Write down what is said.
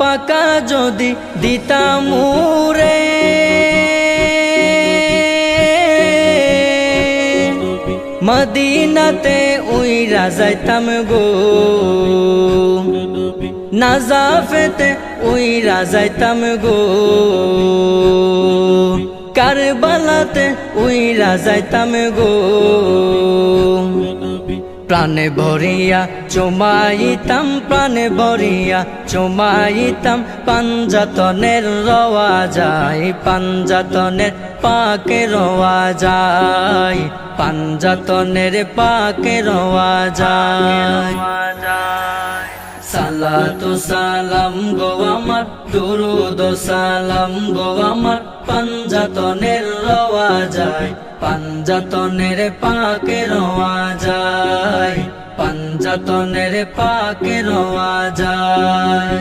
পাকা যদি দিতাম মুরে মদিনাতে উইরা যাইতাম গো। নাজাফেতে উইরা যাইতাম গো। কারবালাতে উইরা যাইতাম গো। প্রাণে ভরিয়া, চুমাইতাম প্রাণে ভরিয়া, চুমাইতাম পাঞ্জাতনের রওয়া যায় পাঞ্জাতনের পাকে রওয়া যায় পাঞ্জাতনের পাকে রওয়া যায়। সালাতু সালাম গো আমার, দুরুদ সালাম গো আমার পাঞ্জাতনের রওয়া যায় পাঞ্জাতনের পাকে রওয়া যায় পাকের যায়।